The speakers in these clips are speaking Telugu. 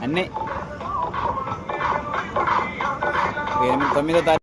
అన్నీ. ఎనిమిది తొమ్మిదో తారీఖు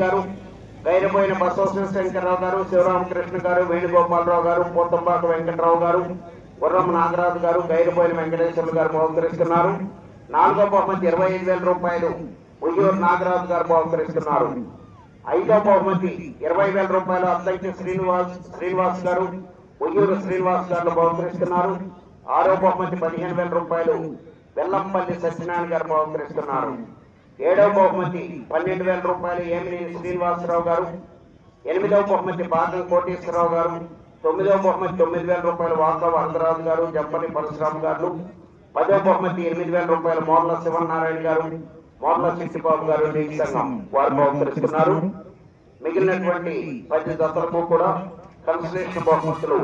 గారు గైరపోయిన బసవ శంకర్రావు గారు శివరామకృష్ణ గారు వేణుగోపాలరావు గారు పోతంబాక వెంకటరావు గారు గుర్రం నాగరాజు గారు గైరపోయిన వెంకటేశ్వర్లు గారు బహుకరిస్తున్నారు. నాలుగో బహుమతి ఇరవై ఐదు వేల రూపాయలు ఉయ్యూరు నాగరాజు గారు బహుకరిస్తున్నారు. ఐదో బహుమతి ఇరవై వేల రూపాయలు అద్దంకి శ్రీనివాస్ శ్రీనివాస్ గారు ఉయ్యూరు శ్రీనివాస్ గారు బహుకరిస్తున్నారు. ఆరో బహుమతి పదిహేను వేల రూపాయలు వెల్లంపల్లి సత్యనారాయణ గారు బహుకరిస్తున్నారు. ఏడవ బహుమతి పన్నెండు వేల రూపాయలు ఏమినేని శ్రీనివాసరావు గారు. ఎనిమిదవ బహుమతి బాదం కోటేశ్వరరావు గారు. తొమ్మిదవ బహుమతి తొమ్మిది వేల రూపాయలు వాసవ అంతరాజు గారు జంపని పరశురాము గారు. పదవ బహుమతి ఎనిమిది వేల రూపాయలు మోర్ల శివనారాయణ గారు. మోర్ల శిశుబాబు గారు సంఘం వారు బహుకరిస్తున్నారు. మిగిలినటువంటి పది దత్తలకు కూడా కన్సలేషన్ బహుమతులు.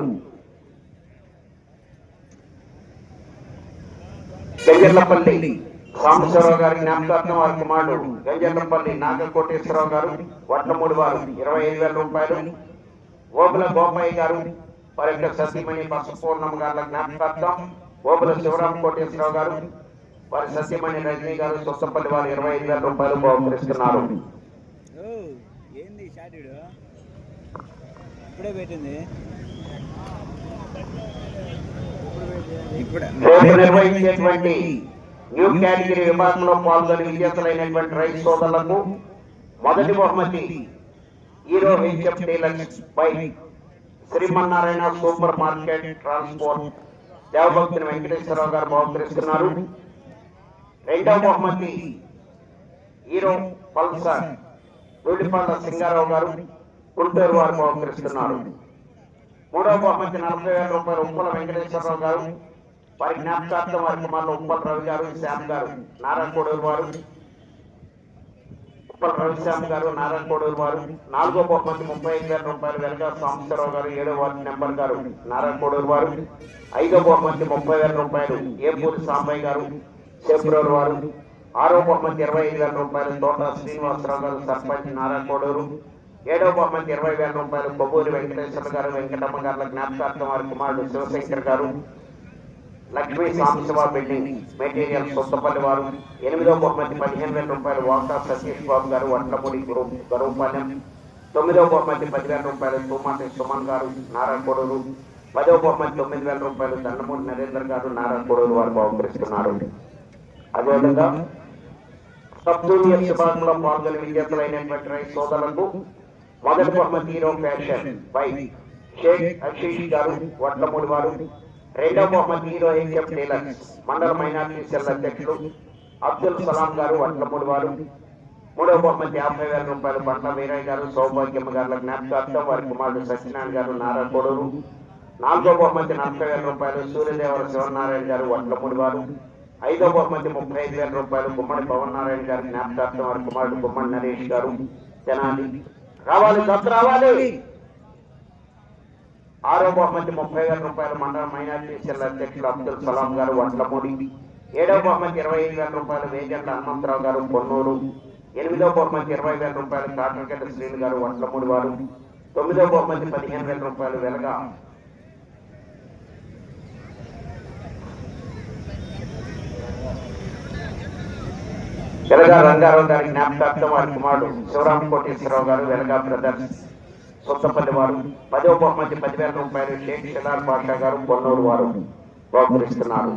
గంజర్లపల్లి సాంబశివరావు గారి జ్ఞాపకార్థం వారి కుమారుడు గంజర్లపల్లి నాగకోటేశ్వరరావు గారు వడ్లమూడి వారు ఇరవై ఐదు వేల రూపాయలు. ఓబుల గోపయ్య గారు వారి యొక్క సతీమణి బసపూర్ణమ్మ గారి జ్ఞాపకార్థం. ఓబుల శివరాం కోటేశ్వరరావు గారు వారి సతీమణి రజనీ గారు సొత్తపల్లి వారు ఇరవై ఐదు వేల రూపాయలు బహుకరిస్తున్నారు. నిర్వహించేటువంటి న్యూ కేటగిరీ విభాగంలో పాల్గొని విజేతలైనటువంటి రైతు సోదరులకు మొదటి బహుమతి Hero HF Deluxe bike Srimannarayana super market transport. Devabhaktuni Venkateswararao గారు బహుకరిస్తున్నారు. రెండవ బహుమతి హీరో పల్సర్ రూడిపల్ల సింగారావు గారు గుంటూరు వారు బహుకరిస్తున్నారు. మూడవ బహుమతి నలభై వేల రూపాయలు ఉప్పల వెంకటేశ్వరరావు గారు వారి జ్ఞాపకార్థం వారి కుమారులు ఉప్పల్ రవి గారు శ్యామ్ గారు నారాయణకోడూరు వారు. ఉప్పల్ రవిశ్యామ్ గారు నారాయణకోడూరు వారు. నాలుగో బహుమతి ముప్పై ఐదు వేల రూపాయలు వెలగా సాంబశివరావు గారు ఏడో వార్డు నెంబర్ గారు నారాయణకోడూరు వారు. ఐదో బహుమతి ముప్పై వేల రూపాయలు ఏపూరి సాంబయ్య గారు ఫిబ్రవరి వారు. ఆరో బహుమతి ఇరవై ఐదు వేల రూపాయలు తోట శ్రీనివాసరావు గారు సర్పంచ్ నారాయణకోడూరు ఏడవ బహుమతి ఇరవై వేల రూపాయలు బొబ్బూరి వెంకటేశ్వర గారు వెంకటమ్మ గారు జ్ఞాపకార్థం వారి కుమారుడు శివశంకర్ గారు. లక్ష్మీ సాంబశివ బిల్డింగ్ మెటీరియల్ సొంతపల్లి వారు ఎనిమిదో బహుమతి పదిహేను వేల రూపాయలు వాసా సతీష్ బాబు గారు వడ్లమూడి గురు గరువుపాలెం తొమ్మిదో బహుమతి పదివేల రూపాయలు తుమ్మటి సుమన్ గారు నారాయణకోడూరు పదో బహుమతి తొమ్మిది వేల రూపాయలు దండమూడి నరేందర్ గారు నారాయణకోడూరు వారు బహుకరిస్తున్నారు. అదేవిధంగా సబ్ జూనియర్ విభాగంలో పాల్గొని విజేతలైనటువంటి రైతు సోదరులకు మొదటి బహుమతి Hero Passion by Shaik Ashish గారు వడ్లమూడి వారు. రెండవ బహుమతి హీరో హెచ్ఎఫ్ డీలక్స్ మండల మైనార్టీ సెల్ అధ్యక్షులు అబ్దుల్ సలాం గారు వడ్లమూడి వారు. మూడవ బహుమతి యాభై వేల రూపాయలు బండ్ల వీరయ్య గారు సౌభాగ్యమ్మ గారుల జ్ఞాపకార్థం వారి కుమారుడు సత్యనారాయణ గారు నారా కొడూరు. నాలుగో బహుమతి నలభై వేల రూపాయలు సూర్యదేవర శివనారాయణ గారు వడ్లమూడి వారు. ఐదో బహుమతి ముప్పై ఐదు వేల రూపాయలు గుమ్మడి పవన్ నారాయణ గారి జ్ఞాపకార్థం వారి కుమారుడు గుమ్మడి నరేష్ గారు. తెనాలి రావాలి దత్తు రావాలి. ఆరో బహుమతి ముప్పై వేల రూపాయలు మండల మైనార్టీ సెల్ అధ్యక్షులు అబ్దుల్ సలాం గారు వడ్లమూడి. ఏడవ బహుమతి ఇరవై ఐదు వేల రూపాయలు వేజంట హనుమంతరావు గారు పొన్నూరు. ఎనిమిదవ బహుమతి ఇరవై వేల రూపాయలు కాటరగడ్డ శ్రీను గారు వడ్లమూడి వారు. తొమ్మిదో బహుమతి పదిహేను వేల రూపాయలు వెలగా. వెలగా రంగారావు గారి జ్ఞాపకార్థం వారి కుమారుడు శివరాం కోటేశ్వరరావు గారు వెలగా బ్రదర్స్. సొంతపల్లి వారు పదో బహుమతి పదివేల రూపాయలు షేక్ షిలార్ పాషా గారు పొన్నూరు వారు బహుకరిస్తున్నారు.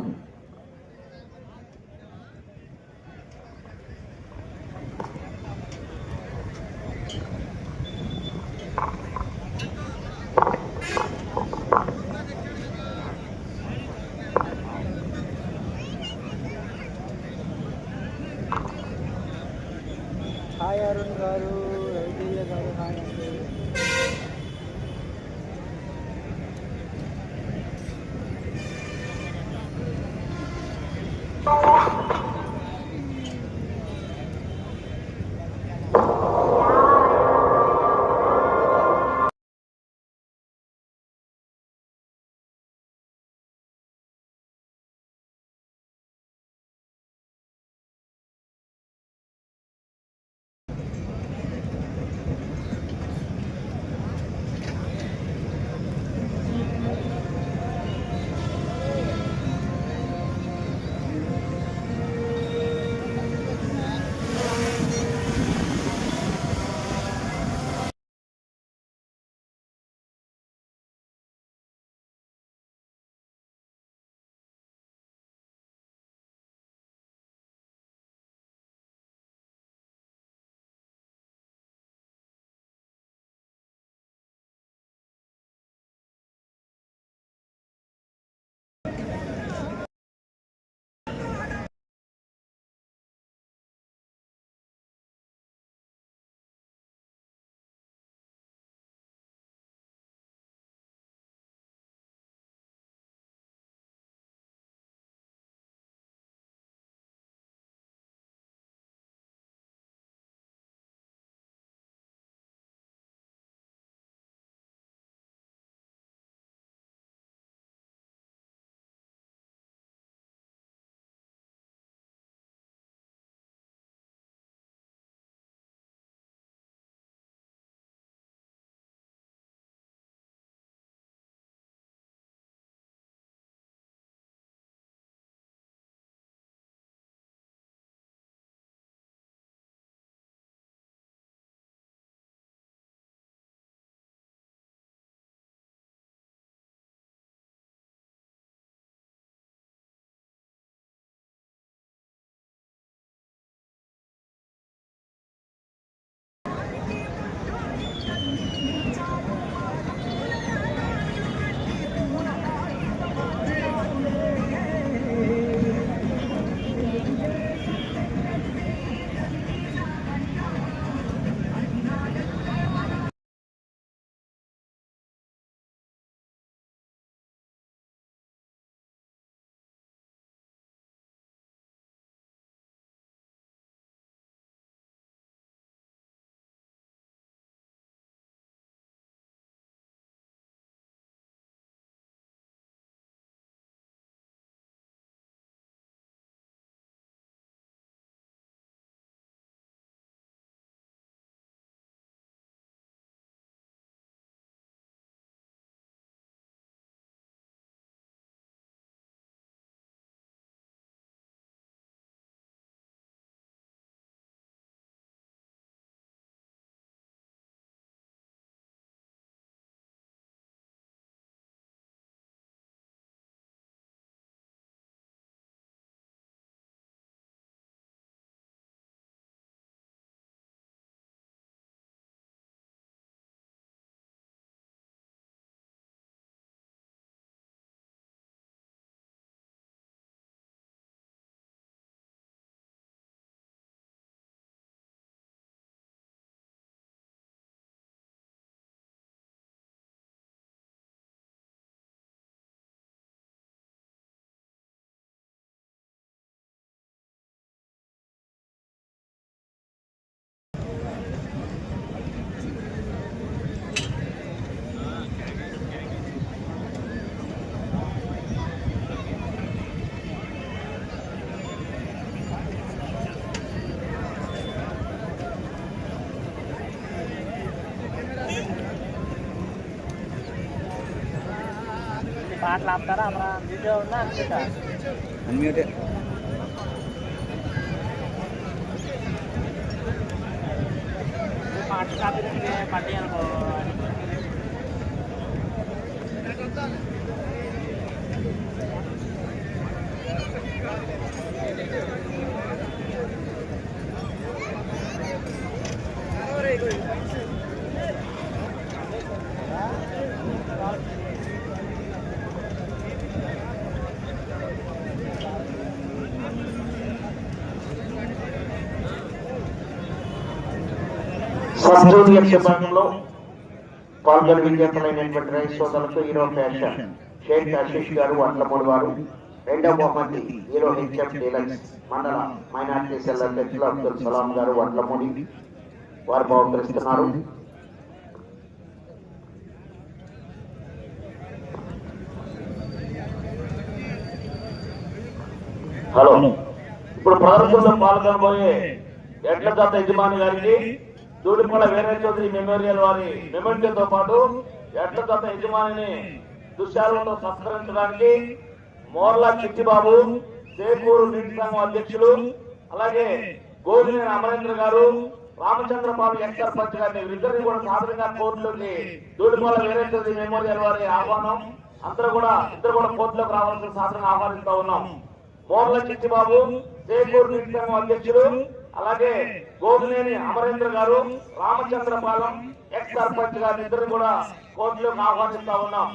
పాటలు ఆపుతారా అప్పుడు వీడియో ఉన్నా అనుకుంటా అన్మ్యూటే పాట కాపీ పట్టి అనుకో Thank you. విభాగంలో పాల్గొని విజేతలైనటువంటి రైతు సోదరులకు హీరో ఫ్యాషన్ షేక్ ఆశీష్ గారు అట్లమూడి వారు రెండవ బహుమతి హీరో హెచ్ఎఫ్ డీలక్స్ మండల మైనార్టీ సెల్ అధ్యక్షులు అబ్దుల్ సలాం గారు వడ్లమూడి వారు బహుకరిస్తున్నారు. హలో. ఇప్పుడు ప్రదర్శనలో పాల్గొనబోయే ఎడ్ల జత యజమాని గారికి దూడిపల వీర చౌదరి మెమోరియల్ వారి మెమోరియల్తో పాటు ఎట్ల తన యజమానిని దుశ్శాలలో సత్కరించడానికి మోర్లా చిట్టిబాబు సేపూరు నీటి సంఘం అధ్యక్షులు అలాగే గోవింద అమరేంద్ర గారు రామచంద్రబాబు ఎక్స్ సర్పంచ్ గారిని వీరిద్దరిని కూడా సాధారణంగా కోర్టులోకి దూడిపల వీర చౌదరి మెమోరియల్ వారి ఆహ్వానం. అందరూ కూడా ఇద్దరు కూడా కోర్టులోకి రావాల్సిన సాధారణ ఆహ్వానిస్తా ఉన్నాం. మోర్ల చిట్టిబాబు సేపూరు నీటి సంఘం అధ్యక్షులు అలాగే గోగునేని అమరేంద్ర గారు రామచంద్రపాలెం ఎక్స్ సర్పంచ్ గారి ఇద్దరు కూడా కోర్టులోకి ఆహ్వానిస్తా ఉన్నాం.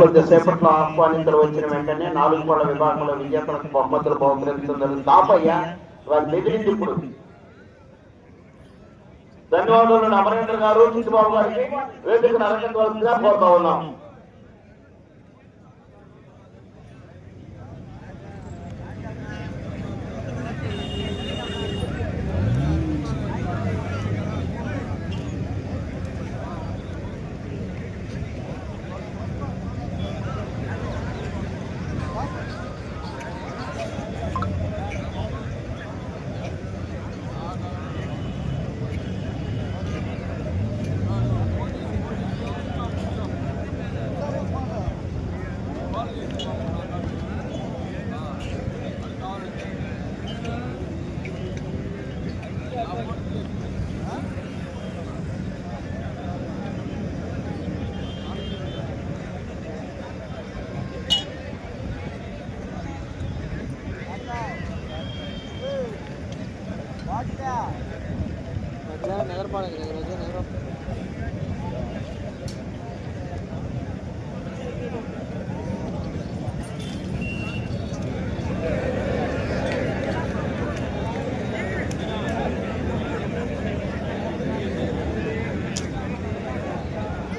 బాబు సేపట్లో ఆహ్వానితులు వచ్చిన వెంటనే నాలుగు పళ్ళ విభాగంలో విజేతలకు బహుమతులు బహుకరించడం తాపయ్య వాళ్ళు బెదిరించి ఇప్పుడు. ధన్యవాదాలు అమరేంద్ర గారు చిట్టుబాబు గారికి. వేదికను అలంకరించవలసిందిగా కోరుతా ఉన్నాం.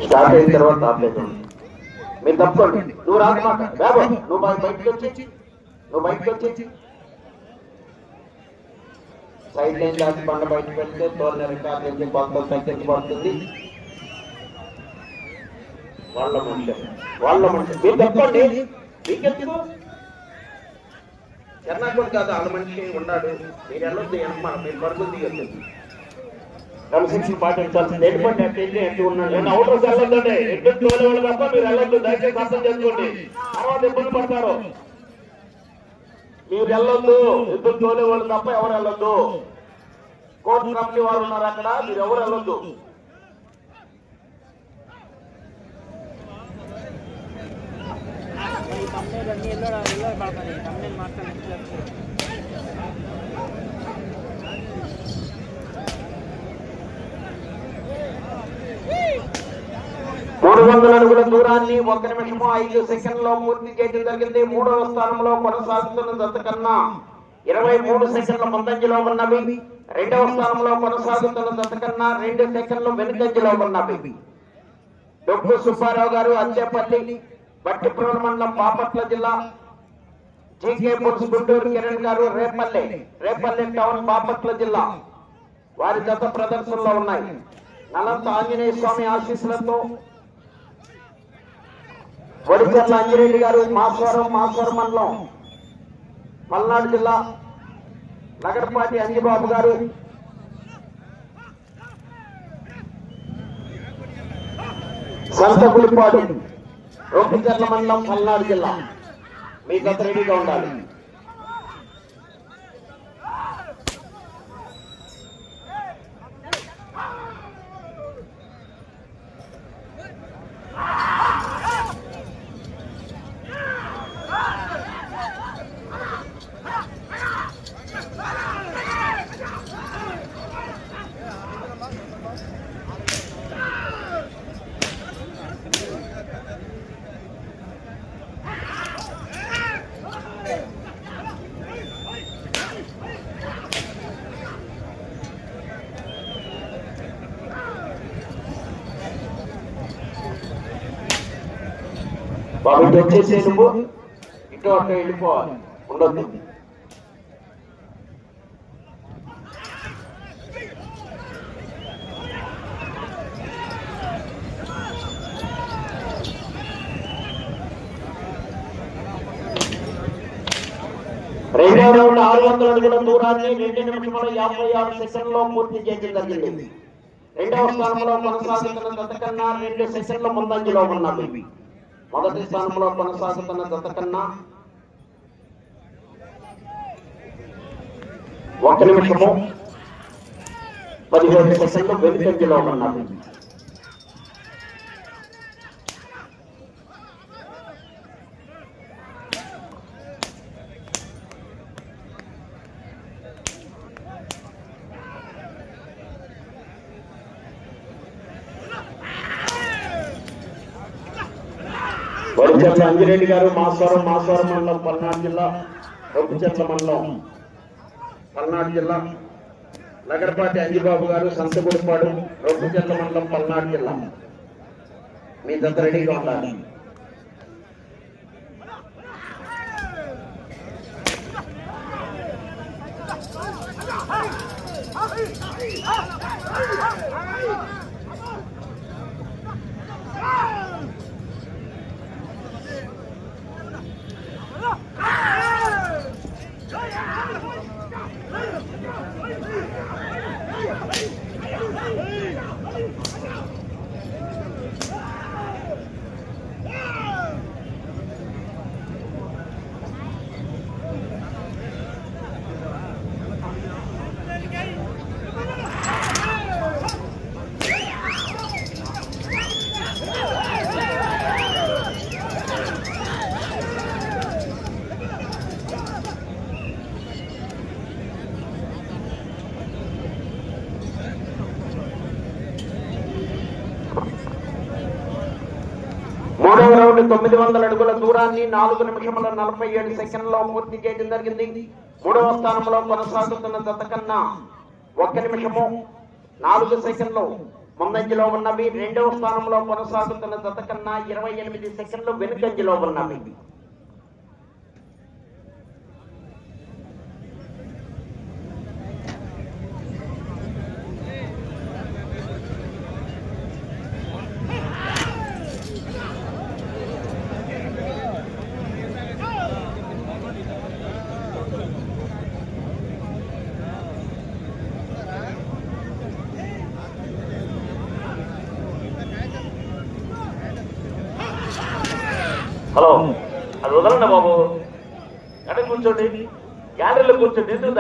స్టార్ట్ అయిన తర్వాత ఆపేద్దాం. మీరు తప్పుకోండి. నువ్వు రాకమాట బాబు నువ్వు బయ- బయటికి వచ్చి. నువ్వు బయటికి వచ్చి. సైడ్ లైన్ దాటి పంట బయటకు వెళ్తే తోలిన రికార్డు నుంచి కొంత తగ్గించబడుతుంది వాళ్ళ మనిషి వాళ్ళ మనిషి మీరు తప్పండి మీకెందుకు? చెన్నాకుడు కాదు వాళ్ళ మనిషి ఉన్నాడు మీరు వెళ్ళొద్దు వెనకమాల మీరు పరుగులు తీయొద్దు క్రమశిక్షణ పాటించాల్సింది ఎటువంటి అట్టే ఎట్టు ఉన్నాడు నేను అవుటర్ వెళ్ళొద్దండి ఎటు తోలేవాళ్ళు తప్ప మీరు వెళ్ళొద్దు దయచేసి అర్థం చేసుకోండి. తర్వాత ఇబ్బంది పడతారు. మీరు వెళ్ళొద్దు. ఇద్దరు తోలేవాళ్ళు తప్ప ఎవరు వెళ్ళొద్దు. కోర్టు కమిటీ వారు ఉన్నారు అక్కడ. మీరు ఎవరు వెళ్ళొద్దు. ఈ అన్ని ఎల్లో ఎల్లో పడతాయి. తమిళ మూడు వందల అడుగుల దూరాన్ని ఒక నిమిషము ఐదు సెకండ్లో పూర్తి చేయడం జరిగింది. మూడవ స్థానంలో కొనసాగుతున్న దత్తకన్నా ఇరవై మూడు సెకండ్ల ముందంజలో ఉన్నవి. రెండవ స్థానంలో కొనసాగుతున్న దత్తకన్నా రెండు సెకండ్లు వెనుకంజలో ఉన్నవి. డొక్కు సుబ్బారావు గారు అచ్చేపల్లి బట్టిపురం మండలం బాపట్ల జిల్లా జీకే పులుసు గుంటూరు కిరణ్ గారు రేపల్లె రేపల్లె టౌన్ బాపట్ల జిల్లా. వారి జత ప్రదర్శనలో ఉన్నాయి. నలంత ఆంజనేయ స్వామి ఆశీస్సులతో వడిచర్ల అంజిరెడ్డి గారు మాస్వరం మాస్వరం మండలం. మల్నాడు జిల్లా నగరపాటి అంజిబాబు గారు. సంతపులిపాడు రొంపిచర్ల మండలం మల్నాడు జిల్లా. మీ గత రెడీగా ఉండాలి. బాబు ఇటు వచ్చేసి నువ్వు. ఇటు అటు వెళ్ళిపోవాలి. ఉండొద్దు. రెండో రౌండ్ ఆరు వందల అడుగుల దూరాన్ని రెండు నిమిషముల యాభై ఆరు సెకండ్లో పూర్తి చేయడం జరిగింది. రెండవ స్థానంలో కొనసాగుతున్న దత్తకన్నా రెండు సెకండ్ల ముందంజలో ఉన్నవి మొదటి స్థానంలో కొనసాగుతున్న దత్తకన్నా ఒక నిమిషము పదిహేను సెకండ్లు వెనుకంజలో ఉన్నవి అంజిరెడ్డి గారు మాస్వరం మాస్వరం మండలం పల్నాడు జిల్లా రొప్పుచెట్ల మండలం పల్నాడు జిల్లా నగరపాటి అంజిబాబు గారు సంతగుడిపాడు రొప్పుచెట్ల మండలం పల్నాడు జిల్లా. మీ దగ్గర రెడీగా ఉండాలి మూడవ రౌండ్ తొమ్మిది వందల అడుగుల దూరాన్ని నాలుగు నిమిషముల నలభై ఏడు సెకండ్లో పూర్తి చేయడం జరిగింది. మూడవ స్థానంలో కొనసాగుతున్న జత కన్నా ఒక్క నిమిషము నాలుగు సెకండ్లు ముందంజలో ఉన్నవి. రెండవ స్థానంలో కొనసాగుతున్న జత కన్నా ఇరవై ఎనిమిది సెకండ్లు వెనుకంజలో ఉన్నవి.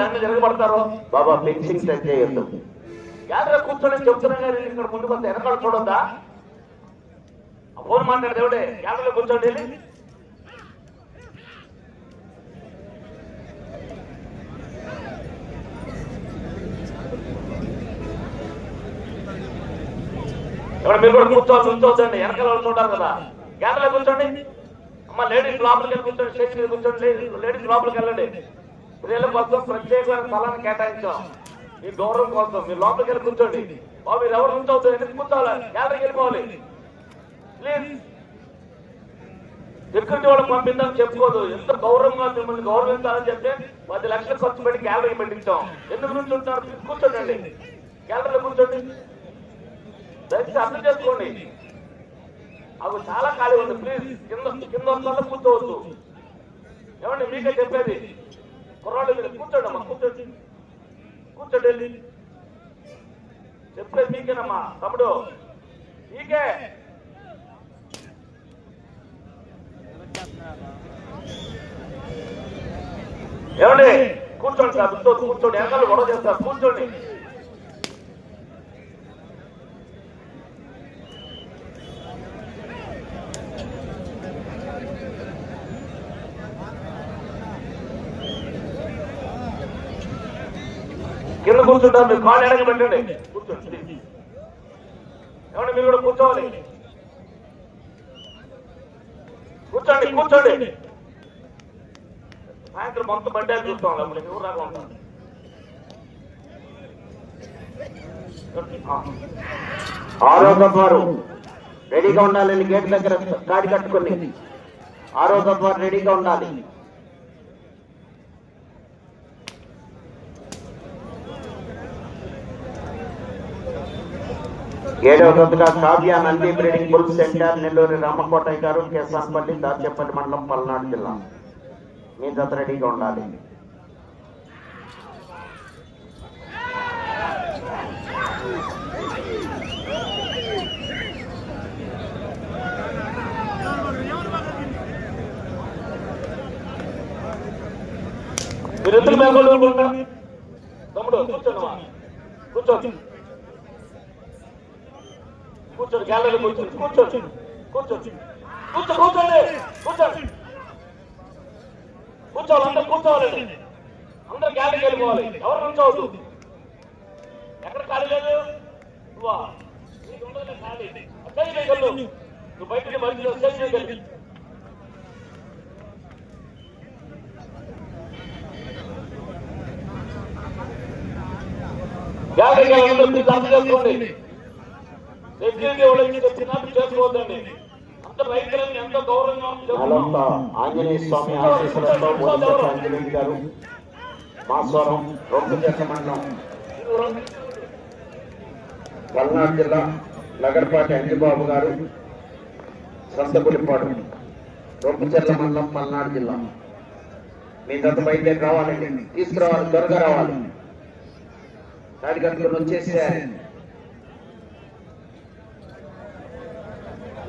దాన్ని జరగబడతారో బాబా ఫెన్సింగ్ సెట్ చేయొద్దు. యాదర కూర్చొని చెప్తున్నా ఇక్కడ ముందుకు వస్తే వెనకాల చూడొద్దా? ఫోన్ మాట్లాడే దేవుడే యాదలో కూర్చోండి ఎవరు మీరు కూడా కూర్చోవచ్చు ఉంచవచ్చండి వెనకాల వాళ్ళు చూడాలి కదా. గ్యాదర్లో కూర్చోండి. అమ్మ లేడీస్ లోపలికి వెళ్ళి కూర్చోండి. స్టేషన్ కూర్చోండి. లేడీస్ లోపలికి వెళ్ళండి. స్త్రీల కోసం ప్రత్యేకమైన స్థలాన్ని కేటాయించాం. మీ గౌరవం కోసం మీరు లోపలికి వెళ్ళి కూర్చోండి. బాబు మీరు ఎవరు కూర్చోవద్దు ఎందుకు కూర్చోవాలి? గ్యాలరీకి వెళ్ళిపోవాలి. ప్లీజ్ సెక్యూరిటీ వాళ్ళకి పంపిద్దాం చెప్పుకోదు. ఎంత గౌరవంగా మిమ్మల్ని గౌరవించాలని చెప్తే పది లక్షలు ఖర్చు పెట్టి గ్యాలరీ పెట్టించాం. ఎందుకు నుంచి ఉంటున్నారు ప్లీజ్ కూర్చోండి. గ్యాలరీలో కూర్చోండి. దయచేసి అర్థం చేసుకోండి. అవి చాలా ఖాళీ ఉంది. ప్లీజ్ కింద కింద వస్తాలో కూర్చోవద్దు. ఏమండి మీకే చెప్పేది? కుర్రాళ్ళు మీరు కూర్చోండి అమ్మా కూర్చోండి. కూర్చోండి. వెళ్ళి చెప్పేది మీకేనమ్మా తమ్ముడు? మీకే? ఏమండి? కూర్చోండి సార్ కూర్చో కూర్చోండి వెనకాల గొడవ చేస్తారు కూర్చోండి కింద కూర్చుంటారు మీరు ఎడగ పెట్టండి. కూర్చోండి. ఏమండి మీరు కూడా కూర్చోవాలి. కూర్చోండి. కూర్చోండి సాయంత్రం మొత్తం బండి చూస్తాం లేకపోతే ఎవరు రాగా ఉంటాం ఆరోగ్య వారు రెడీగా ఉండాలని గేట్ దగ్గర గాడి కట్టుకుని ఆరోగ్య వారు రెడీగా ఉండాలి. ఏడవ రోజుగా Kavya Nandi breeding bull centre Nellore Ramakotaiah గారు కేసాన్పల్లి దాచేపల్లి మండలం పల్నాడు జిల్లా. మీ జత రెడీగా ఉండాలి. తమ్ముడు కూర్చోండి కూర్చోండి కూర్చోండి గ్యాలరీలో కూర్చోండి కూర్చోండి కూర్చోండి కూర్చో కూర్చోండి కూర్చోండి. కూర్చోవాలి అందరూ కూర్చోవాలండి. అందరూ గ్యాలరీకి వెళ్ళిపోవాలి. ఎవరు నుంచోవద్దు ఎక్కడ ఖాళీ లేదు? నువ్వా? నీకు ఉండదులే ఖాళీ. స్టేజ్ మీద నువ్వు బయటకి మధ్యలో స్టేజ్ మీద వెళ్ళు. గ్యాలరీకి అందరూ మీరు చేసుకోండి. చేసుకోవద్దండి అంత రైతులని ఎంతో గౌరవంగా ఆంజనేయ స్వామి గారు. మాస్వరం మండలం. పల్నాడు జిల్లా లగడపాటి అంజిబాబు గారు. సంతపులిపాడు రొంపిచెట్ల మండలం పల్నాడు జిల్లా. మీ గత బయలుదేరి రావాలండి. తీసుకురావాలి త్వరగా రావాలి. నాటి గంటలు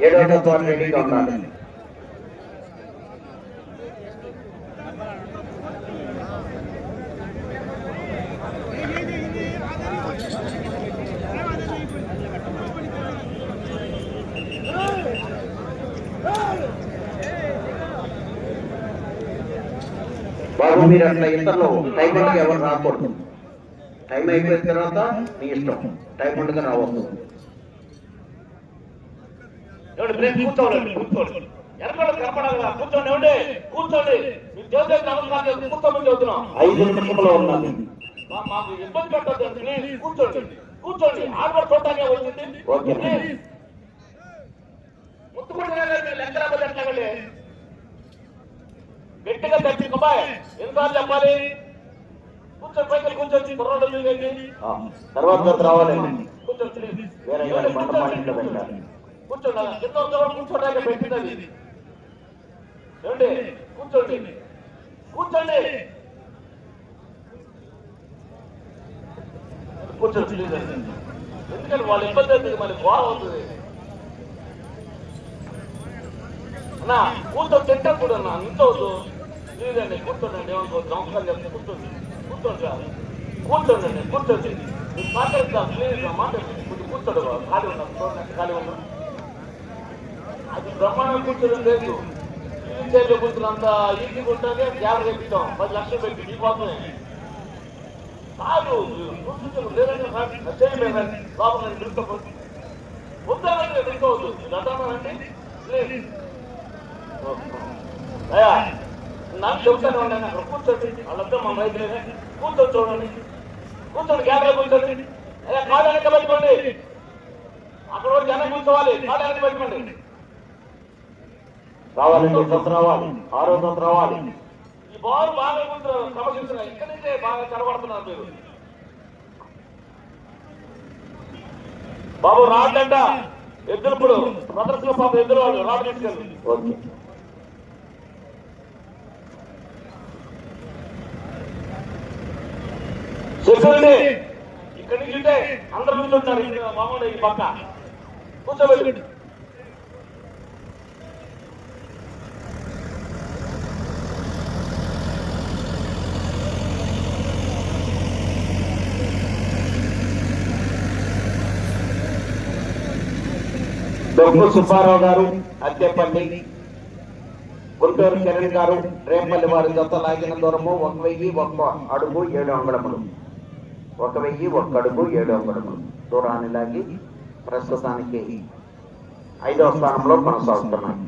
ఏడో తత్వాన్ని రెడీగా ఉండాలి బాబు మీరు అట్లా ఇతరులు టైం ఉండగా ఎవరు రాకూడదు. టైం అయిపోయిన తర్వాత మీ ఇష్టం. టైం ఉండగా రావద్దు. ఏమండి బ్రేక్ కూర్చోండి? కనపడాలి కూర్చోండి ఏమండి? కూర్చోండి. దేవుడికి నమస్కారం కూర్చోమని చెబుతున్నాం. ఐదు నిమిషంలో మాకు ఇబ్బంది పెట్టద్దు కూర్చోండి. కూర్చోండి. ఆడవాడు చూడటానికి వచ్చింది? ఓకే. ప్లీజ్. ముట్టుకుంటున్నా కానీ మీరు లెక్క రాకపోతే ఎట్లాగండి? గట్టిగా అబ్బాయి. ఎన్నిసార్లు చెప్పాలి? కూర్చొని పైకి కుర్రోడు. ఆ, తర్వాత రావాలండి. కూర్చోండి ప్లీజ్ వేరే ఏమండి, బండ కూర్చోండి. ఉన్న వాళ్ళు కూర్చోడానికి పెట్టినది ఏమండి కూర్చోండి. కూర్చోండి. కూర్చోండి. ఎందుకంటే వాళ్ళ ఇబ్బంది అవుతుంది. మళ్ళీ గోడ అవుతుంది. అన్నా కూర్చొని తింటా కూడా అన్నా. నించవద్దు లేదండి కూర్చోండి. ఏమనుకోవద్దు నమస్కారం చెప్తే కూర్చోండి. కూర్చోండి. కూర్చోండి కూర్చోండి. మాట్లాడతా ప్లీజ్ నా మాట కొంచెం కూర్చోండి ఖాళీ ఉన్నాం ఖాళీ ఉన్నాం అది బ్రహ్మాండం కూర్చోడం లేదు ఈ కూర్చున్నంత ఈజీ ఉంటుందే గ్యాప్ తెప్పిస్తాం పది లక్షలు పెట్టి మీకోసమే కాదు కూర్చుంటారు లేదంటే చేయండి లోపల నిలుపుకోవచ్చు వద్దు అంటే తీసుకోవద్దు గతంలోనండి అయ్యా నాకు చెప్తానే ఉన్నాను అక్కడ కూర్చోండి. వాళ్ళంతా మా రైతులే కూర్చొని చూడండి. కూర్చోండి గ్యాప్లో కూర్చోండి. అయ్యా కాళ్ళు వెనక పెట్టుకోండి. అక్కడ జనం కూర్చోవాలి. కాళ్ళు వెనక పెట్టుకోండి. రావాలండి దొంత రావాలి ఆరో దొంత రావాలి. ఈ బాల్ బాగా క్రమశిక్షణ. ఇక్కడి నుంచే బాగా కనబడుతున్నారు మీరు. బాబు రాడ్డంట ఎద్దులు ఇప్పుడు ప్రదర్శన పాప ఎద్దులు వాళ్ళు రాడ్ తీసుకెళ్ళి. ఓకే. సెక్యూరిటీ ఇక్కడి నుంచి అందరు కూర్చుంటారు ఇక్కడ మామూలు ఈ పక్క. కూర్చోబెట్టి. దొగ్గు సుబ్బారావు గారు అద్దెపల్లి గుంటూరు కిరణ్ గారు రేపల్లి వారి జత లాగిన దూరము ఒక వెయ్యి ఒక్క అడుగు ఏడు అంగడములు ఒక వెయ్యి ఒక్క అడుగు ఏడు అంగుళములు. దూరాన్ని లాగి ప్రస్తుతానికి ఐదవ స్థానంలో కొనసాగుతున్నాయి